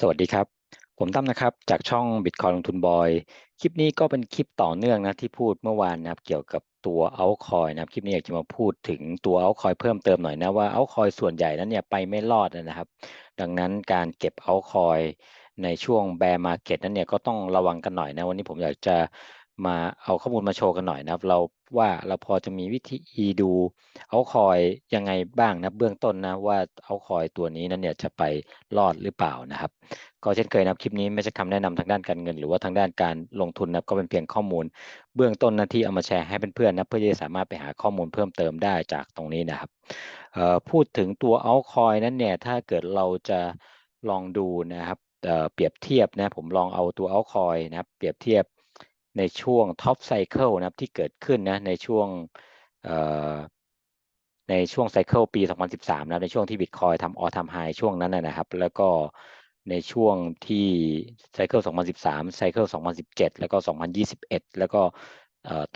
สวัสดีครับ ผมตั้มนะครับ จากช่อง Bitcoin ลงทุนบอย คลิปนี้ก็เป็นคลิปต่อเนื่องนะที่พูดเมื่อวานนะครับ เกี่ยวกับตัว altcoin นะครับ คลิปนี้อยากจะมาพูดถึงตัว altcoin เพิ่มเติมหน่อยนะว่า altcoin ส่วนใหญ่นั้นเนี่ยไปไม่รอดนะครับ ดังนั้นการเก็บ altcoin ในช่วง bear market นั้นเนี่ยก็ต้องระวังกันหน่อยนะ วันนี้ผมอยากจะ มาเอาข้อมูลมาโชว์กันหน่อยนะครับ เราว่าเราพอจะมีวิธีดูเอาคอยยังไงบ้างนะเบื้องต้นนะว่าเอาคอยตัวนี้นั้นเนี่ยจะไปรอดหรือเปล่านะครับ ก็เช่นเคยนะครับคลิปนี้ไม่ใช่คำแนะนำทางด้านการเงิน หรือว่าทางด้านการลงทุนนะก็เป็นเพียงข้อมูล เบื้องต้นนะที่เอามาแชร์ให้เพื่อนๆนะเพื่อที่จะสามารถไปหาข้อมูลเพิ่มเติมได้จากตรงนี้นะครับพูดถึงตัวเอาคอยนั้นเนี่ยถ้าเกิดเราจะลองดูนะครับเปรียบเทียบนะผมลองเอาตัวเอาคอยนะครับเปรียบเทียบ ในช่วงท็อปไซเคิลนะครับที่เกิดขึ้นนะในช่วงในช่วงไซเคิลปี 2013 นะในช่วงที่บิตคอยทำออทำไฮช่วงนั้นนะครับ แล้วก็ในช่วงที่ไซเคิล 2013 ไซเคิล 2017 แล้วก็ 2021 แล้วก็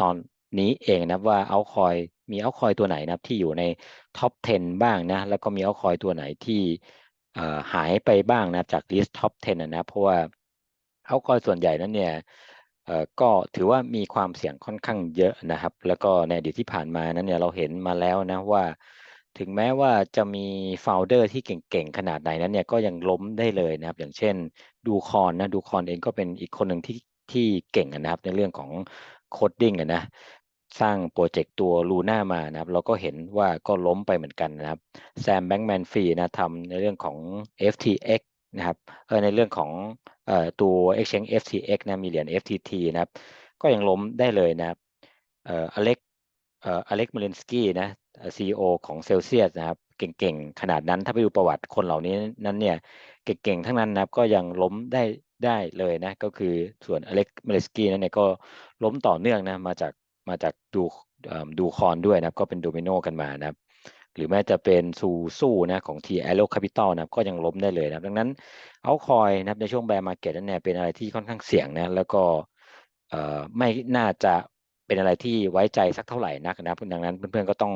ตอนนี้เองนะว่าเอาคอยมีเอาคอยตัวไหนนะที่อยู่ในท็อป 10 บ้างนะ แล้วก็มีเอาคอยตัวไหนที่หายไปบ้างนะจากลิสต์ท็อป 10 นะเพราะว่าเอาคอยส่วนใหญ่นั้นเนี่ย ก็ถือว่ามีความเสี่ยงค่อนข้างเยอะนะครับ แล้วก็ในอดีตที่ผ่านมานั้นเนี่ยเราเห็นมาแล้วนะว่า ถึงแม้ว่าจะมีโฟลเดอร์ที่เก่งๆขนาดไหนนั้นเนี่ยก็ยังล้มได้เลยนะครับ อย่างเช่นดูคอนนะดูคอนเองก็เป็นอีกคนหนึ่งที่ที่เก่งนะครับ ในเรื่องของโคดดิ้งนะสร้างโปรเจกต์ตัวลูน่ามานะครับ เราก็เห็นว่าก็ล้มไปเหมือนกันนะครับแซมแบงก์แมนฟรีนะทำในเรื่องของ FTX นะครับเออในเรื่องของเอ่อตัว exchange FTX นะมีเหรียญ FTT นะครับ ก็ยังล้มได้เลยนะครับเอ่ออเล็กเอ่ออเล็กมาเลนสกี้นะ CEO ของเซลเซียสนะครับ เก่งๆ ขนาดนั้นถ้าไปดูประวัติคนเหล่านี้นั้นเนี่ย เก่งๆ ทั้งนั้นนะครับ ก็ยังล้มได้ได้เลยนะ ก็คือส่วนอเล็กมาเลนสกี้นั้นเนี่ยก็ล้มต่อเนื่องนะ มาจากมาจากดูดูคอนด้วยนะก็เป็นโดมิโนกันมานะครับ หรือแม้จะเป็นซูซูนะของ T a อ r o Capital นะก็ยังล้มได้เลยนะดังนั้นเอาคอยนะครับในช่วงแบร์มาเก็ตนั้นเนี่ยเป็นอะไรที่ค่อนข้างเสี่ยงนะแล้วก็ไม่น่าจะเป็นอะไรที่ไว้ใจสักเท่าไหร่นักนะดังนั้นเพื่อนๆก็ต้อง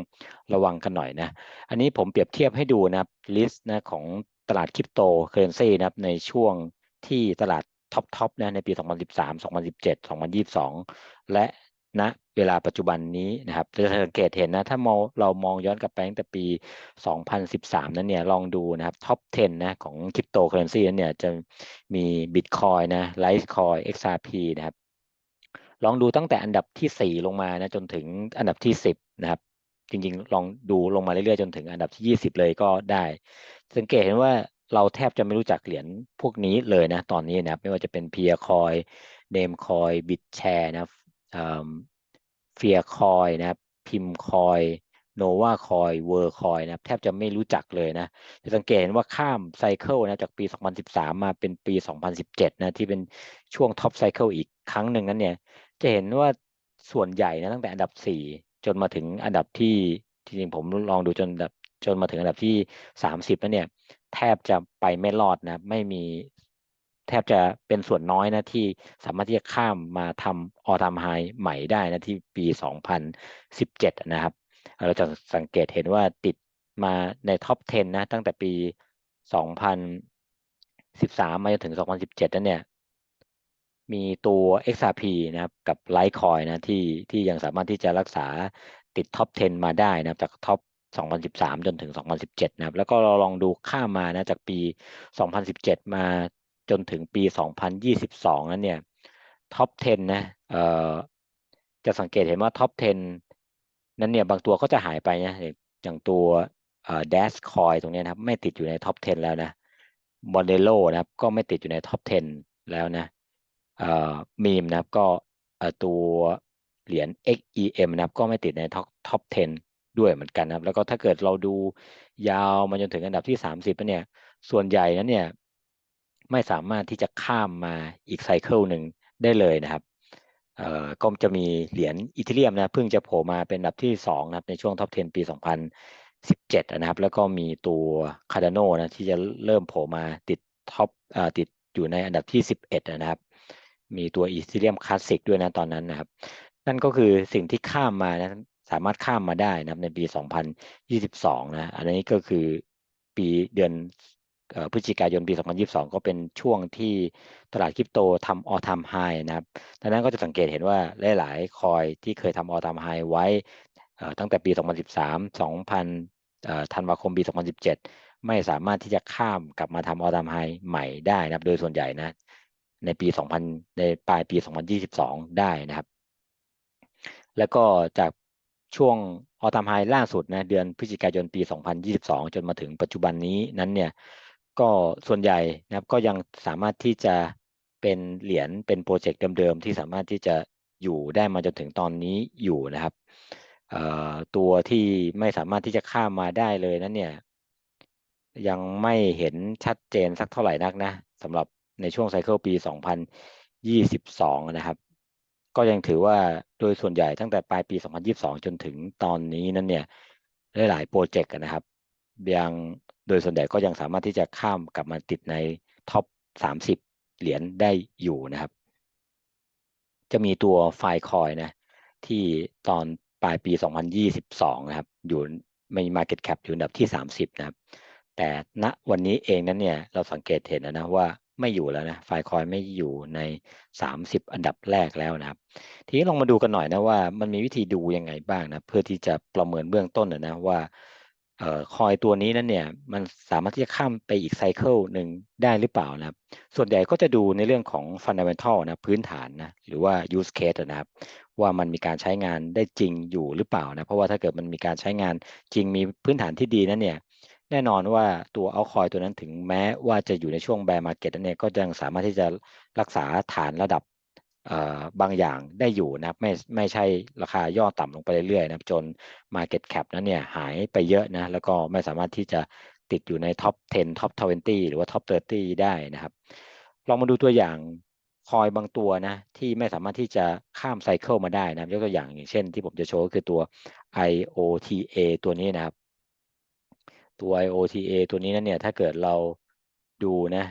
ระวังกันหน่อยนะ อันนี้ผมเปรียบเทียบให้ดูนะครับลิสต์นะของตลาดคริปโตเคอเรนซีนะในช่วงที่ตลาดท็อปทอปนะในปี 2013 2017 2022 และ ณนะเวลาปัจจุบันนี้นะครับจะสังเกตเห็นนะถ้ามองเรามองย้อนกลับไปตั้งแต่ปี 2013 นั้นเนี่ยลองดูนะครับท็อป 10 นะของคริปโตเคอเรนซีนั้นเนี่ยจะมี Bitcoin นะ Litecoin XRP นะครับลองดูตั้งแต่อันดับที่ 4 ลงมานะจนถึงอันดับที่ 10 นะครับ จริงๆ ลองดูลงมาเรื่อยๆ จนถึงอันดับที่ 20 เลยก็ได้ สังเกตเห็นว่าเราแทบจะไม่รู้จักเหรียญพวกนี้เลยนะตอนนี้นะครับไม่ว่าจะเป็น p e e r Coin Name Coin BitShare นะ เฟียคอยนะครับพิมคอยโนวาคอยเวอร์คอยนะแทบจะไม่รู้จักเลยนะจะสังเกตเห็นว่าข้ามไซเคิลนะจากปี 2013 มาเป็นปี 2017 นะที่เป็นช่วงท็อปไซเคิลอีกครั้งหนึ่งนั้นเนี่ยจะเห็นว่าส่วนใหญ่นะตั้งแต่อันดับ 4 จนมาถึงอันดับที่จริงๆผมลองดูจนดับจนมาถึงอันดับที่ 30แล้วเนี่ยแทบจะไปไม่รอดนะไม่มี แทบจะเป็นส่วนน้อยนะที่สามารถที่จะข้ามมาทำออทามไฮใหม่ได้นะที่ปี 2017 นะครับ เราจะสังเกตเห็นว่าติดมาในท็อป 10 นะตั้งแต่ปี 2013 มาจนถึง 2017 นั่นเนี่ยมีตัว XRP นะครับกับ Litecoin นะที่ที่ยังสามารถที่จะรักษาติดท็อป 10 มาได้นะจากท็อป2013 จนถึง 2017 นะครับ แล้วก็เราลองดูข้ามมานะจากปี 2017 มา จนถึงปี 2022 นั้นเนี่ยท็อป 10 นะเอ่อจะสังเกตเห็นว่าท็อป 10 นั้นเนี่ยบางตัวก็จะหายไปนะอย่างตัวเอ่อ Dash Coin ตรงนี้นะครับไม่ติดอยู่ในท็อป 10 แล้วนะ Monero นะครับก็ไม่ติดอยู่ในท็อป 10 แล้วนะเอ่อมีมนะครับก็เอ่อตัวเหรียญ XEM นะครับก็ไม่ติดในท็อปท็อป 10 ด้วยเหมือนกันนะครับ แล้วก็ถ้าเกิดเราดูยาวมาจนถึงอันดับที่ 30เนี่ยส่วนใหญ่นั้นเนี่ย ไม่สามารถที่จะข้ามมาอีกไซเคิลหนึ่งได้เลยนะครับเอ่อก็จะมีเหรียญอีเทเรียมนะเพิ่งจะโผล่มาเป็นอันดับที่2นะครับในช่วงท็อป 10 ปี 2017 นะครับ แล้วก็มีตัวคาร์ดานนะที่จะเริ่มโผล่มาติดท็อปอ่าติดอยู่ในอันดับที่ 11 นะครับ มีตัวอีเทเรียมคลาสสิกด้วยนะตอนนั้นนะครับ นั่นก็คือสิ่งที่ข้ามมานะสามารถข้ามมาได้นะครับในปี 2022 นะ อันนี้ก็คือปีเดือน พฤศจิกายนปี 2022 ก็เป็นช่วงที่ตลาดคริปโตทำ all time high นะครับดังนั้นก็จะสังเกตเห็นว่าหลายๆคอยที่เคยทำ all time high ไว้ตั้งแต่ปี 2013 2000ธันวาคมปี 2017 ไม่สามารถที่จะข้ามกลับมาทำ all time high ใหม่ได้นะครับ โดยส่วนใหญ่นะ ในปี 2000 ในปลายปี 2022 ได้นะครับ แล้วก็จากช่วงออทามไฮล่าสุดนะเดือนพฤศจิกายนปี 2022 จนมาถึงปัจจุบันนี้นั้นเนี่ย ก็ส่วนใหญ่นะครับก็ยังสามารถที่จะเป็นเหรียญเป็นโปรเจกต์เดิมๆที่สามารถที่จะอยู่ได้มาจนถึงตอนนี้อยู่นะครับตัวที่ไม่สามารถที่จะข้ามมาได้เลยนั้นเนี่ยยังไม่เห็นชัดเจนสักเท่าไหร่นักนะสำหรับในช่วงไซเคิลปี 2022 นะครับ ก็ยังถือว่าโดยส่วนใหญ่ตั้งแต่ปลายปี 2022 จนถึงตอนนี้นั้นเนี่ยหลายๆโปรเจกต์นะครับ ยังโดยส่วนใหญ่ก็ยังสามารถที่จะข้ามกลับมาติดในท็อป 30 เหรียญได้อยู่นะครับ จะมีตัวไฟคอยนะ ที่ตอนปลายปี 2022 นะครับ อยู่มี Market Cap อยู่อันดับที่ 30 นะครับ แต่ณวันนี้เองนั้นเนี่ย เราสังเกตเห็นนะว่าไม่อยู่แล้วนะไฟคอยไม่อยู่ใน 30 อันดับแรกแล้วนะครับ ทีนี้ลองมาดูกันหน่อยนะว่ามันมีวิธีดูยังไงบ้างนะ เพื่อที่จะประเมินเบื้องต้นนะว่า คอยตัวนี้นั้นเนี่ยมันสามารถที่จะข้ามไปอีกไซเคิลหนึ่งได้หรือเปล่านะครับ ส่วนใหญ่ก็จะดูในเรื่องของ fundamental นะพื้นฐานนะหรือว่า use case นะครับ ว่ามันมีการใช้งานได้จริงอยู่หรือเปล่านะเพราะว่าถ้าเกิดมันมีการใช้งานจริงมีพื้นฐานที่ดีนั้นเนี่ยแน่นอนว่าตัวเอาคอยตัวนั้นถึงแม้ว่าจะอยู่ในช่วงแบร์มาเก็ตนั่นเองก็ยังสามารถที่จะรักษาฐานระดับ บางอย่างได้อยู่นะครับไม่ไม่ใช่ราคาย่อต่ำลงไปเรื่อยๆนะครับจน Market Cap นั้นเนี่ยหายไปเยอะนะแล้วก็ไม่สามารถที่จะติดอยู่ในท็อป10ท็อป20 หรือว่าท็อป30 ได้นะครับ ลองมาดูตัวอย่างคอยบางตัวนะที่ไม่สามารถที่จะข้ามไซเคิลมาได้นะยกตัวอย่างอย่างเช่นที่ผมจะโชว์ก็คือตัว IOTA ตัวนี้นะครับ ตัว IOTA ตัวนี้นั่นเนี่ยถ้าเกิดเราดูนะ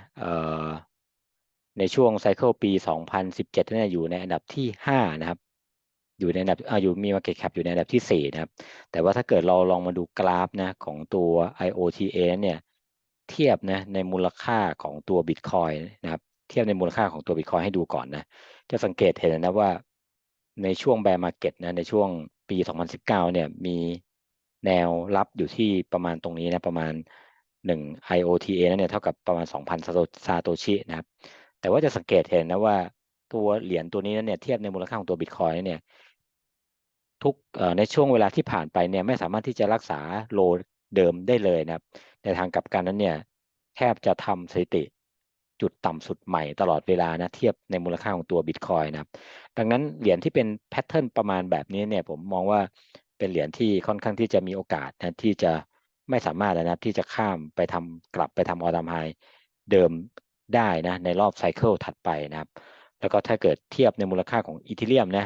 ในช่วงไซเคิลปี 2017เนี่ยอยู่ในอันดับที่ 5 นะครับ อยู่ในอันดับอ่าอยู่มี Market Cap อยู่ในอันดับที่ 4 นะครับ แต่ว่าถ้าเกิดเราลองมาดูกราฟนะของตัว IOTA เนี่ยเทียบนะในมูลค่าของตัว Bitcoin นะครับ เทียบในมูลค่าของตัว Bitcoin ให้ดูก่อนนะ จะสังเกตเห็นนะว่าในช่วงแบร์มาเก็ตนะในช่วงปี 2019 เนี่ยมีแนวรับอยู่ที่ประมาณตรงนี้นะประมาณ 1 IOTA นั่นเนี่ยเท่ากับประมาณ 2,000 ซาโตชินะครับ แต่ว่าจะสังเกตเห็นนะว่าตัวเหรียญตัวนี้นั่นเนี่ยเทียบในมูลค่าของตัวบิตคอยน์เนี่ยทุกในช่วงเวลาที่ผ่านไปเนี่ยไม่สามารถที่จะรักษาโลเดิมได้เลยนะครับ ในทางกลับกันนั้นเนี่ยแทบจะทำสถิติจุดต่ำสุดใหม่ตลอดเวลานะเทียบในมูลค่าของตัวบิตคอยนะครับ ดังนั้นเหรียญที่เป็นแพทเทิร์นประมาณแบบนี้เนี่ยผมมองว่าเป็นเหรียญที่ค่อนข้างที่จะมีโอกาสนะที่จะไม่สามารถนะที่จะข้ามไปทำกลับไปทำออดามไฮเดิม ได้นะในรอบไซเคิลถัดไปนะครับ แล้วก็ถ้าเกิดเทียบในมูลค่าของอีเทเรียมนะ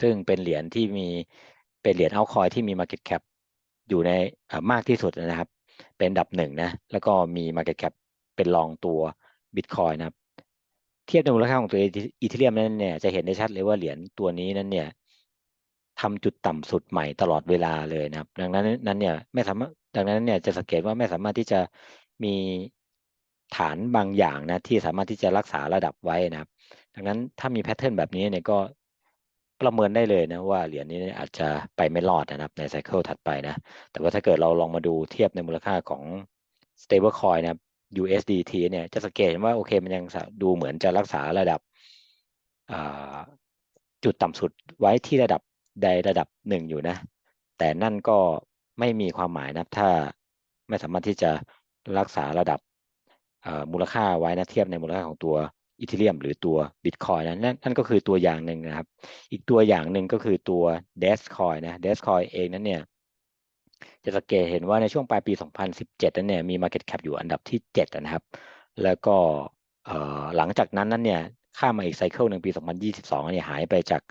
ซึ่งเป็นเหรียญที่มีเป็นเหรียญเอาคอยที่มี Market Cap อยู่ในมากที่สุดนะครับ เป็นดับหนึ่งนะแล้วก็มี Market Cap เป็นรองตัว Bitcoin นะครับ เทียบในมูลค่าของตัวอีเทเรียมนั้นเนี่ยจะเห็นได้ชัดเลยว่าเหรียญตัวนี้นั้นเนี่ยทำจุดต่ำสุดใหม่ตลอดเวลาเลยนะครับ ดังนั้นนั้นเนี่ยไม่สามารถดังนั้นเนี่ยจะสังเกตว่าไม่สามารถที่จะมี ฐานบางอย่างนะที่สามารถที่จะรักษาระดับไว้นะครับ ดังนั้นถ้ามีแพทเทิร์นแบบนี้เนี่ยก็ประเมินได้เลยนะว่าเหรียญนี้อาจจะไปไม่รอดนะครับในไซเคิลถัดไปนะ แต่ว่าถ้าเกิดเราลองมาดูเทียบในมูลค่าของ stable coin นะครับ USDT เนี่ยจะสังเกตว่าโอเคมันยังดูเหมือนจะรักษาระดับจุดต่ำสุดไว้ที่ระดับใดระดับหนึ่งอยู่นะ แต่นั่นก็ไม่มีความหมายนะถ้าไม่สามารถที่จะรักษาระดับ มูลค่าไว้นะเทียบในมูลค่าของตัวอีเทเรียมหรือตัวบิตคอยนะนั่นนั่นก็คือตัวอย่างหนึ่งนะครับ อีกตัวอย่างหนึ่งก็คือตัวเดสคอยนะเดสคอยเองนั้นเนี่ยจะสังเกตเห็นว่าในช่วงปลายปี 2017 นั้นเนี่ยมี Market Cap อยู่อันดับที่ 7 นะครับ แล้วก็หลังจากนั้นนั้นเนี่ยข้ามมาอีกไซเคิลหนึ่งปี 2022 เนี่ยหายไปจาก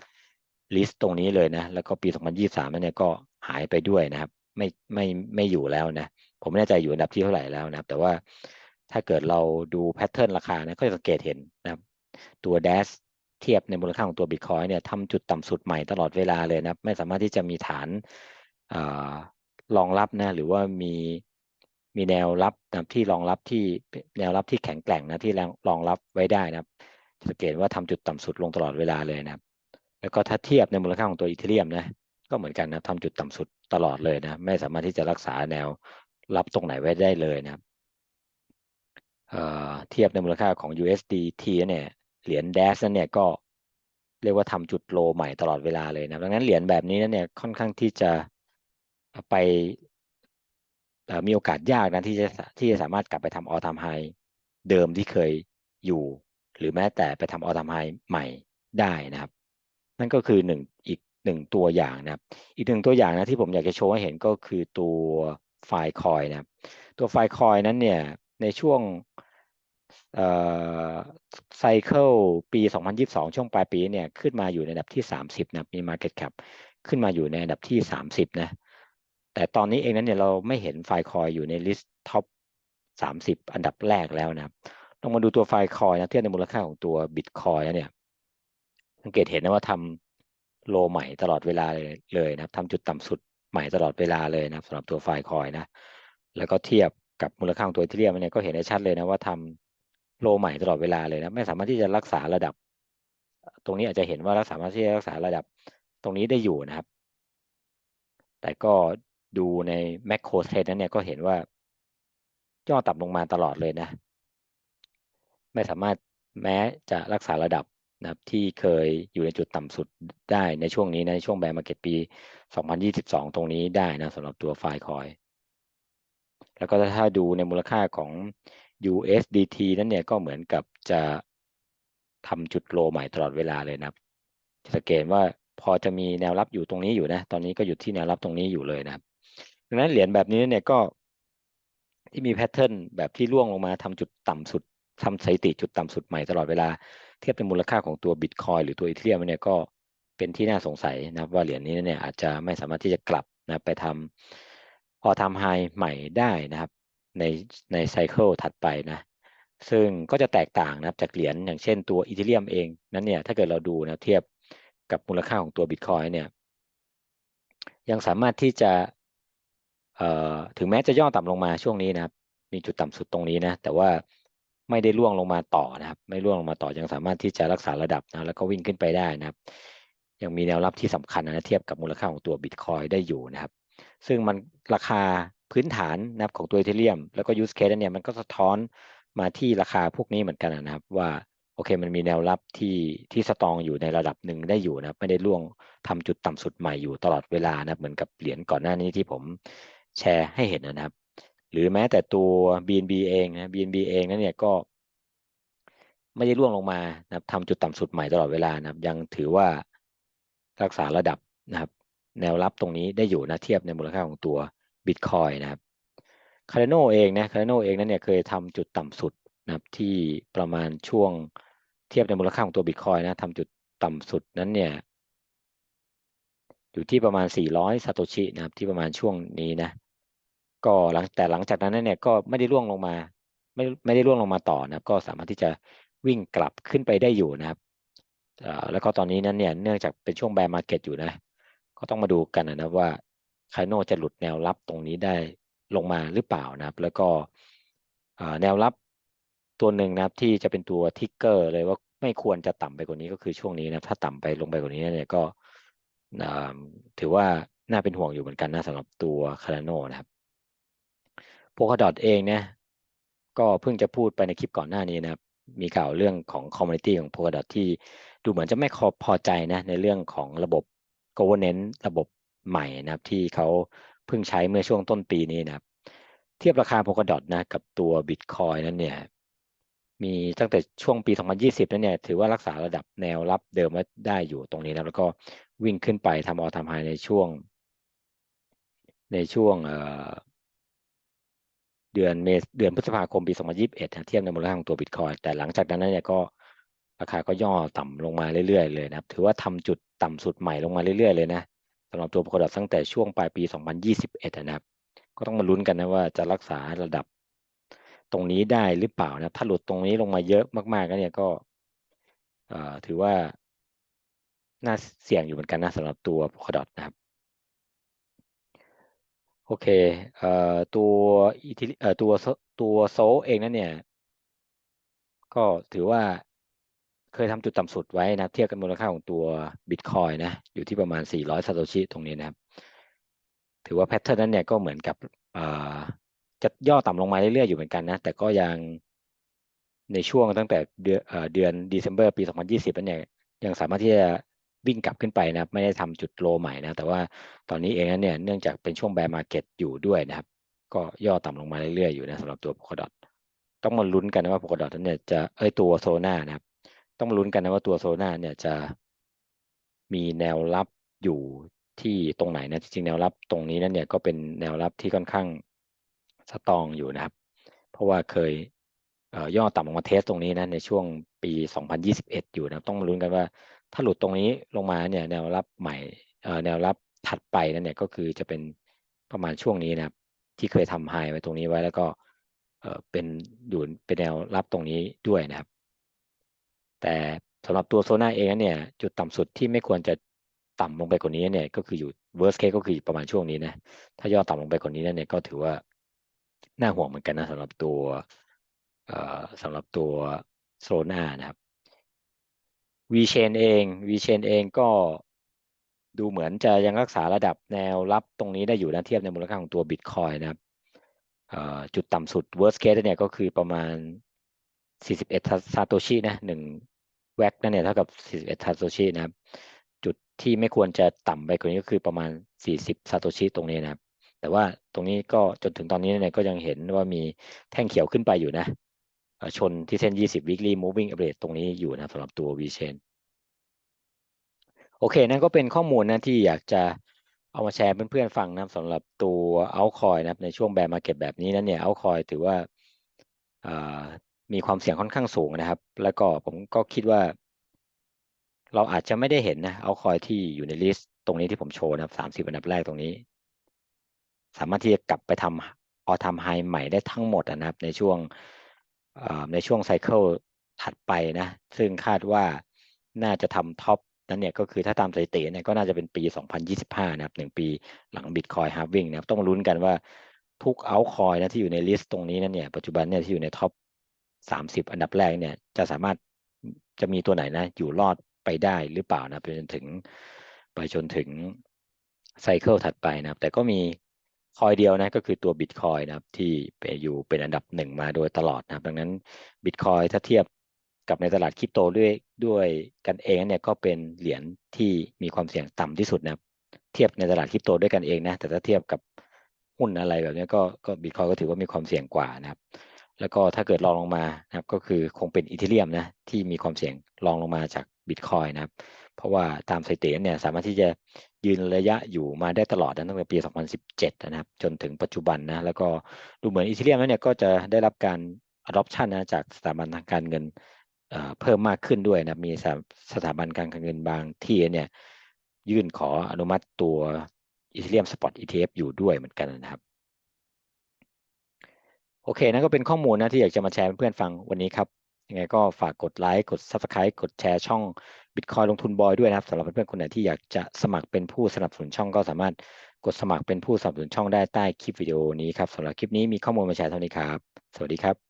ลิสต์ตรงนี้เลยนะ แล้วก็ปี 2023 นั้นเนี่ยก็หายไปด้วยนะครับ ไม่ไม่ไม่อยู่แล้วนะ ผมไม่แน่ใจอยู่อันดับที่เท่าไหร่แล้วนะครับ แต่ว่า ถ้าเกิดเราดูแพทเทิร์นราคานะก็จะสังเกตเห็นนะครับ ตัว Dash เทียบในมูลค่าของตัว Bitcoin เนี่ยทำจุดต่ำสุดใหม่ตลอดเวลาเลยนะไม่สามารถที่จะมีฐานรองรับนะหรือว่ามีมีแนวรับนะที่รองรับที่แนวรับที่แข็งแกร่งนะที่รองรับไว้ได้นะครับสังเกตว่าทำจุดต่ำสุดลงตลอดเวลาเลยนะครับ แล้วก็ถ้าเทียบในมูลค่าของตัวอีเทเรียมนะก็เหมือนกันนะทำจุดต่ำสุดตลอดเลยนะไม่สามารถที่จะรักษาแนวรับตรงไหนไว้ได้เลยนะครับ เทียบในมูลค่าของ USDT เนี่ยเหรียญ DAS นั่นเนี่ยก็เรียกว่าทำจุดโลใหม่ตลอดเวลาเลยนะดังนั้นเหรียญแบบนี้นั่นเนี่ยค่อนข้างที่จะไปมีโอกาสยากนะที่จะที่จะสามารถกลับไปทำออทามไฮเดิมที่เคยอยู่ หรือแม้แต่ไปทำออทามไฮใหม่ได้นะครับ นั่นก็คือหนึ่งอีกหนึ่งตัวอย่างนะครับ อีกหนึ่งตัวอย่างนะที่ผมอยากจะโชว์ให้เห็นก็คือตัวไฟล์คอยนะครับ ตัวไฟล์คอยนั้นเนี่ย ในช่วงไซเคิลปี 2022 ช่วงปลายปีเนี่ยขึ้นมาอยู่ในอันดับที่ 30 นะมี Market Cap ขึ้นมาอยู่ในอันดับที่ 30 นะ แต่ตอนนี้เองนั้นเนี่ยเราไม่เห็นไฟคอยอยู่ในลิสต์ท็อป 30 อันดับแรกแล้วนะลองมาดูตัวไฟคอยนะเทียบในมูลค่าของตัวบิตคอยเนี่ยสังเกตเห็นนะว่าทำโลใหม่ตลอดเวลาเลยนะครับทำจุดต่ำสุดใหม่ตลอดเวลาเลยนะสำหรับตัวไฟคอยนะ แล้วก็เทียบ กับมูลค่าของตัวอีเทเรียมเนี่ยก็เห็นได้ชัดเลยนะว่าทำโลใหม่ตลอดเวลาเลยนะไม่สามารถที่จะรักษาระดับ ตรงนี้อาจจะเห็นว่าเราสามารถที่จะรักษาระดับตรงนี้ได้อยู่นะครับ แต่ก็ดูในแมคโครเทรดนั้นเนี่ยก็เห็นว่าย่อต่ำลงมาตลอดเลยนะ ไม่สามารถแม้จะรักษาระดับนะครับที่เคยอยู่ในจุดต่ำสุดได้ในช่วงนี้ในช่วงแบร์มาเก็ตปี 2022 ตรงนี้ได้นะสำหรับตัวไฟล์คอย แล้วก็ถ้าดูในมูลค่าของ USDT นั้นเนี่ยก็เหมือนกับจะทำจุดโลใหม่ตลอดเวลาเลยนะครับสังเกตว่าพอจะมีแนวรับอยู่ตรงนี้อยู่นะ ตอนนี้ก็อยู่ที่แนวรับตรงนี้อยู่เลยนะครับดังนั้นเหรียญแบบนี้เนี่ยก็ที่มีแพทเทิร์นแบบที่ร่วงลงมาทำจุดต่ำสุดทำสถิติจุดต่ำสุดใหม่ตลอดเวลา เทียบเป็นมูลค่าของตัวบิตคอยหรือตัวอีเทียมเนี่ยก็เป็นที่น่าสงสัยนะว่าเหรียญนี้เนี่ยอาจจะไม่สามารถที่จะกลับนะไปทำพ อทำไฮใหม่ได้นะครับ ในในไซเคิลถัดไปนะซึ่งก็จะแตกต่างนะครับจากเหรียญอย่างเช่นตัวอีเทเรียมเองนั้นเนี่ยถ้าเกิดเราดูนะเทียบกับมูลค่าของตัวบิตคอยเนี่ยยังสามารถที่จะถึงแม้จะย่อต่ำลงมาช่วงนี้นะครับ มีจุดต่ำสุดตรงนี้นะ แต่ว่าไม่ได้ล่วงลงมาต่อนะครับ ไม่ล่วงลงมาต่อยังสามารถที่จะรักษาระดับนะแล้วก็วิ่งขึ้นไปได้นะครับ ยังมีแนวรับที่สำคัญนะเทียบกับมูลค่าของตัวบิตคอยได้อยู่นะครับ ซึ่งมันราคาพื้นฐานนะครับของตัวอีเทเรียมแล้วก็ยูสเคสเนี่ยมันก็สะท้อนมาที่ราคาพวกนี้เหมือนกันนะครับ ว่าโอเคมันมีแนวรับที่ที่สตองอยู่ในระดับหนึ่งได้อยู่นะครับ ไม่ได้ล่วงทำจุดต่ำสุดใหม่อยู่ตลอดเวลานะเหมือนกับเหรียญก่อนหน้านี้ที่ผมแชร์ให้เห็นนะครับ หรือแม้แต่ตัว BNB เองนะ BNB เองนั้นเนี่ยก็ ไม่ได้ร่วงลงมานะครับทำจุดต่ำสุดใหม่ตลอดเวลานะครับ ยังถือว่ารักษาระดับนะครับ แนวรับตรงนี้ได้อยู่นะเทียบในมูลค่าของตัว Bitcoin นะครับคาร์โนเองนะคาร์โนเองนั้นเนี่ยเคยทำจุดต่ำสุดนะครับที่ประมาณช่วงเทียบในมูลค่าของตัว Bitcoin นะทำจุดต่ำสุดนั้นเนี่ยอยู่ที่ประมาณ 400ซาโตชินะครับที่ประมาณช่วงนี้นะก็หลังแต่หลังจากนั้นเนี่ยก็ไม่ได้ร่วงลงมา ไม่ไม่ได้ร่วงลงมาต่อนะครับ ก็สามารถที่จะวิ่งกลับขึ้นไปได้อยู่นะครับแล้วก็ตอนนี้นั้นเนี่ยเนื่องจากเป็นช่วงแบร์มาร์เก็ตอยู่นะ ก็ต้องมาดูกันนะว่าคาโนจะหลุดแนวรับตรงนี้ได้ลงมาหรือเปล่านะครับ แล้วก็แนวรับตัวหนึ่งนะครับที่จะเป็นตัวทิกเกอร์เลยว่าไม่ควรจะต่ำไปกว่านี้ก็คือช่วงนี้นะถ้าต่ำไปลงไปกว่านี้เนี่ยก็ถือว่าน่าเป็นห่วงอยู่เหมือนกันนะสำหรับตัวคาร์โนนะครับโพคาดอทเองเนี่ยก็เพิ่งจะพูดไปในคลิปก่อนหน้านี้นะครับ มีข่าวเรื่องของคอมมูนิตี้ของโพคาดอทที่ดูเหมือนจะไม่พอใจนะในเรื่องของระบบ governance ระบบใหม่นะครับ ที่เขาเพิ่งใช้เมื่อช่วงต้นปีนี้นะครับ เทียบราคาโพคาดอทนะกับตัวบิตคอยนั้นเนี่ยมีตั้งแต่ช่วงปี 2020 นั้นเนี่ยถือว่ารักษาระดับแนวรับเดิมไว้ได้อยู่ตรงนี้นะแล้วก็วิ่งขึ้นไปทำออทำไฮในช่วง ในช่วงเดือนเมษเดือนพฤษภาคมปี 2021 เทียบในมูลค่าของตัวบิตคอยแต่หลังจากนั้นเนี่ยก็ ราคาก็ย่อต่ำลงมาเรื่อยๆเลยนะครับ ถือว่าทำจุดต่ำสุดใหม่ลงมาเรื่อยๆเลยนะสำหรับตัวโพดอตั้งแต่ช่วงปลายปี 2021 นะครับ ก็ต้องมาลุ้นกันนะว่าจะรักษาระดับ ตรงนี้ได้หรือเปล่านะถ้าหลุดตรงนี้ลงมาเยอะมากๆก็เนี่ยก็ถือว่าน่าเสี่ยงอยู่เหมือนกันนะสำหรับตัว Polkadot นะครับโอเคเอ่อตัวอีทิเอ่อตัวโซตัวโซเองนั่นเนี่ย ก็ถือว่า เคยทำจุดต่ำสุดไว้นะเทียบกันมูลค่าของตัวบิตคอยนะอยู่ที่ประมาณ 400ซาโตชิตรงนี้นะครับ ถือว่าแพทเทิร์นนั้นเนี่ยก็เหมือนกับจะย่อต่ำลงมาเรื่อยๆอยู่เหมือนกันนะ แต่ก็ยังในช่วงตั้งแต่เดือนเอ่อเดือนเดซ ember ปี 2020นั้นเนี่ยยังสามารถที่จะวิ่งกลับขึ้นไปนะครับ ไม่ได้ทำจุดโลใหม่นะ แต่ว่าตอนนี้เองนั้นเนี่ยเนื่องจากเป็นช่วงแบร์มาร์เก็ตอยู่ด้วยนะครับ ก็ย่อต่ำลงมาเรื่อยๆอยู่นะสำหรับตัว Polkadot ต้องมาลุ้นกันนะว่า Polkadot นั้นเนี่ยจะเอ้ยตัวโซน่านะครับ ต้องมาลุ้นกันนะว่าตัวโซน่าเนี่ยจะมีแนวรับอยู่ที่ตรงไหนนะจริงๆแนวรับตรงนี้นั่นเนี่ยก็เป็นแนวรับที่ค่อนข้างสตรองอยู่นะครับ เพราะว่าเคยเย่อต่ำลงมาเทสตรงนี้นะในช่วงปี 2021 อยู่นะต้องมาลุ้นกันว่า ถ้าหลุดตรงนี้ลงมาเนี่ยแนวรับใหม่แนวรับถัดไปนั่นเนี่ยก็คือจะเป็นประมาณช่วงนี้นะครับ ที่เคยทำไฮไว้ตรงนี้ไว้แล้วก็เป็นอยู่เป็นแนวรับตรงนี้ด้วยนะครับ แต่สำหรับตัวโซน่าเองเนี่ย จุดต่ำสุดที่ไม่ควรจะต่ำลงไปกว่านี้เนี่ย ก็คืออยู่ worst case ก็คือประมาณช่วงนี้นะ ถ้าย่อต่ำลงไปกว่านี้เนี่ยก็ถือว่าน่าห่วงเหมือนกันนะสำหรับตัวสำหรับตัวโซน่านะครับ VChain เอง VChain เองก็ดูเหมือนจะยังรักษาระดับแนวรับตรงนี้ได้อยู่นะเทียบในมูลค่าของตัว Bitcoin นะครับจุดต่ำสุด worst case เนี่ยก็คือประมาณ 41ซาโตชินะหนึ่งแวกนั่นเนี่ยเท่ากับ 41ซาโตชินะครับ จุดที่ไม่ควรจะต่ำไปกว่านี้ก็คือประมาณ 40ซาโตชิตรงนี้นะครับ แต่ว่าตรงนี้ก็จนถึงตอนนี้เนี่ยก็ยังเห็นว่ามีแท่งเขียวขึ้นไปอยู่นะ ชนที่เส้น 20 weekly moving average ตรงนี้อยู่นะสำหรับตัว VChain โอเค นั่นก็เป็นข้อมูลนะที่อยากจะเอามาแชร์เพื่อนๆฟังนะสำหรับตัว altcoin นะครับในช่วงแบร์มาเก็ตแบบนี้นั้นเนี่ย altcoin ถือว่า มีความเสี่ยงค่อนข้างสูงนะครับ แล้วก็ผมก็คิดว่า เราอาจจะไม่ได้เห็นนะ altcoin ที่อยู่ในลิสต์ตรงนี้ที่ผมโชว์นะครับ30อันดับแรกตรงนี้ สามารถที่จะกลับไปทำออทำไฮใหม่ได้ทั้งหมดนะครับ ในช่วงในช่วงไซเคิลถัดไปนะ ซึ่งคาดว่าน่าจะทำท็อปนั้นเนี่ยก็คือถ้าตามสถิติเนี่ยก็น่าจะเป็นปี 2025 นะครับหนึ่งปีหลังบิตคอยฮาร์วิ่งนะครับต้องลุ้นกันว่าทุกเอาคอยนะที่อยู่ในลิสต์ตรงนี้นั่นเนี่ยปัจจุบันเนี่ยที่อยู่ในท็อป 30 อันดับแรกเนี่ยจะสามารถจะมีตัวไหนนะอยู่รอดไปได้หรือเปล่านะไปจนถึงไปจนถึงไซเคิลถัดไปนะครับแต่ก็มีคอยเดียวนะก็คือตัวบิตคอยนะครับที่ไปอยู่เป็นอันดับหนึ่งมาโดยตลอดนะครับดังนั้นบิตคอยถ้าเทียบกับในตลาดคริปโตด้วยด้วยกันเองเนี่ยก็เป็นเหรียญที่มีความเสี่ยงต่ำที่สุดนะครับเทียบในตลาดคริปโตด้วยกันเองนะแต่ถ้าเทียบกับหุ้นอะไรแบบนี้ก็ก็บิตคอยก็ถือว่ามีความเสี่ยงกว่านะครับ แล้วก็ถ้าเกิดรองลงมานะครับก็คือคงเป็นอีเทเรียมนะที่มีความเสี่ยงรองลงมาจากบิตคอยนะครับ เพราะว่าตามสถิติเนี่ยสามารถที่จะยืนระยะอยู่มาได้ตลอดตั้งแต่ปี 2017 นะครับ จนถึงปัจจุบันนะแล้วก็ดูเหมือนอีเทเรียมเนี่ยก็จะได้รับการ adoption นะจากสถาบันทางการเงินเพิ่มมากขึ้นด้วยนะมีสถาบันการเงินบางที่เนี่ยยื่นขออนุมัติตัวอีเทเรียมสปอต ETF อยู่ด้วยเหมือนกันนะครับ โอเคนั่นก็เป็นข้อมูลนะที่อยากจะมาแชร์เพื่อนฟังวันนี้ครับยังไงก็ฝากกดไลค์กด Subscribe กดแชร์ช่อง Bitcoin ลงทุนบอยด้วยนะครับสำหรับเพื่อนๆคนไหนที่อยากจะสมัครเป็นผู้สนับสนุนช่องก็สามารถกดสมัครเป็นผู้สนับสนุนช่องได้ใต้คลิปวิดีโอนี้ครับสำหรับคลิปนี้มีข้อมูลมาแชร์เท่านี้ครับ สวัสดีครับ